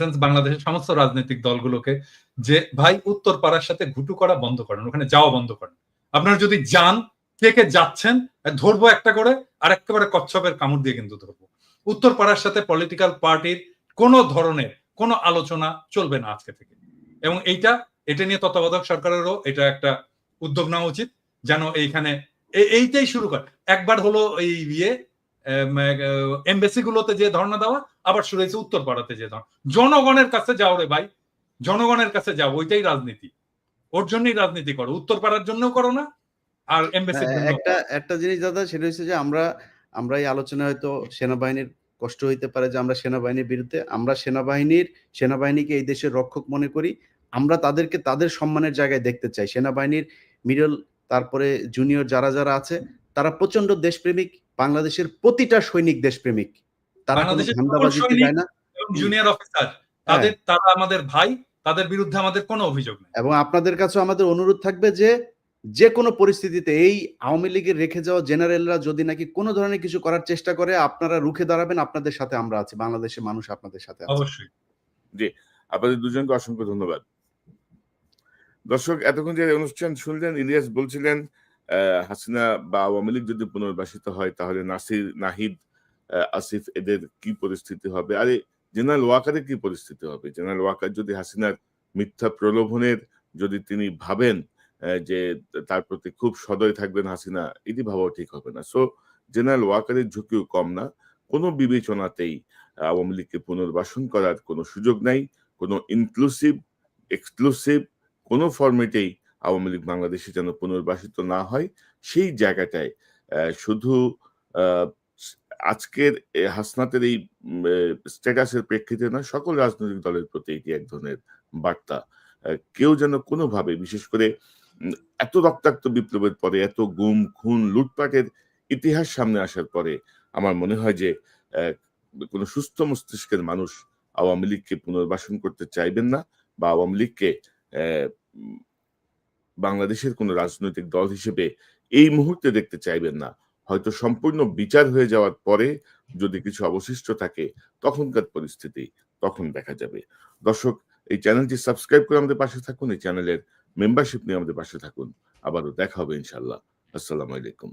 বাংলাদেশের সমস্ত রাজনৈতিক দলগুলোকে যে, ভাই উত্তর পাড়ার সাথে ঘুটু করা বন্ধ করেন, ওখানে যাওয়া বন্ধ করেন। আপনারা যদি যান কে যাচ্ছেন ধরবো একটা করে, আর একেবারে কচ্ছপের কামড় দিয়ে কিন্তু ধরবো। উত্তর পাড়ার সাথে পলিটিক্যাল পার্টির কোন ধরনের কোনো আলোচনা চলবে না আজকে থেকে। এবং এইটা, এটা নিয়ে তত্ত্বাবধায়ক সরকারেরও এটা একটা উদ্যোগ নেওয়া উচিত, যেন এইখানে এইটাই শুরু করে। একবার হলো এই ইয়ে এমবেসি গুলোতে যে ধর্ণা দেওয়া আবার শুরু হয়েছে উত্তর পাড়াতে যে ধর্ণা। জনগণের কাছে যাও রে ভাই জনগণের কাছে যাও ওইটাই রাজনীতি। ওর জন্যই রাজনীতি করো। উত্তর পাড়ার জন্যও করো না আর এমবেসি একটা একটা জিনিস দাদা সেটা হচ্ছে যে আমরা আমরা এই আলোচনায় হয়তো সেনাবাহিনীর কষ্ট হইতে পারে যে আমরা সেনাবাহিনীর বিরুদ্ধে আমরা সেনাবাহিনীর সেনাবাহিনীকে এই দেশের রক্ষক মনে করি। আমরা তাদেরকে তাদের সম্মানের জায়গায় দেখতে চাই। সেনাবাহিনীর মিডল তারপরে জুনিয়র যারা যারা আছে তারা প্রচণ্ড দেশপ্রেমিক বাংলাদেশের প্রতিটা সৈনিক দেশপ্রেমিক। তারা না। জুনিয়র অফিসার তাদের তারা আমাদের ভাই তাদের বিরুদ্ধে আমাদের কোনো অভিযোগ নেই। এবং আপনাদের কাছে আমাদের অনুরোধ থাকবে যে যে কোনো পরিস্থিতিতে এই আওয়ামী লীগের রেখে যাওয়া জেনারেলরা যদি নাকি কোনো ধরনের কিছু করার চেষ্টা করে আপনারা রুখে দাঁড়াবেন আপনাদের সাথে আমরা আছি বাংলাদেশের মানুষ আপনাদের সাথে আছে। অবশ্যই। আপনাদের দুজনকে অসংখ্য ধন্যবাদ। দর্শক এতক্ষণ যে অনুষ্ঠান শুনলেন ইলিয়াস বলছিলেন আহ, হাসিনা বা আওয়ামী লীগ যদি পুনর্বাসিত হয়, তাহলে নাসির, নাহিদ আসিফ এদের কি পরিস্থিতি হবে? আরে, জেনারেল ওয়াকারের কি পরিস্থিতি হবে? জেনারেল ওয়াকার যদি হাসিনার মিথ্যা প্রলোভনের যদি তিনি ভাবেন যে তার প্রতি খুব সদয় থাকবেন হাসিনা, এটি ভাবাও ঠিক হবে না। সো জেনারেল ওয়াকারের ঝুঁকিও কম না। কোনো বিবেচনাতেই আওয়ামী লীগকে পুনর্বাসন করার কোনো সুযোগ নাই। কোনো ইনক্লুসিভ এক্সক্লুসিভ কোনো ফরম্যাটেই আওয়ামী লীগ বাংলাদেশে যেন পুনর্বাসিত না হয়, সেই জায়গাটায় শুধু আজকের হাসনাতের এই স্ট্যাটাসের প্রেক্ষিতে না সকল রাজনৈতিক দলের প্রতি এটি এক ধরনের বার্তা। কেউ যেন কোনোভাবে, বিশেষ করে এত রক্তাক্ত বিপ্লবের পরে, এত গুম, খুন, লুটপাটের ইতিহাস সামনে আসার পরে, আমার মনে হয় যে কোনো সুস্থ মস্তিষ্কের মানুষ আওয়ামী লীগকে পুনর্বাসন করতে চাইবেন না বা আওয়ামী লীগকে বাংলাদেশের কোনো রাজনৈতিক দল হিসেবে এই মুহূর্তে দেখতে চাইবেন না। হয়তো সম্পূর্ণ বিচার হয়ে যাওয়ার পরে যদি কিছু অবশিষ্ট থাকে তখনকার পরিস্থিতি তখন দেখা যাবে। দর্শক, এই চ্যানেলটি সাবস্ক্রাইব করে আমাদের পাশে থাকুন, এই চ্যানেলের মেম্বারশিপ নিয়ে আমাদের পাশে থাকুন। আবারও দেখা হবে ইনশাল্লাহ আসসালামু আলাইকুম।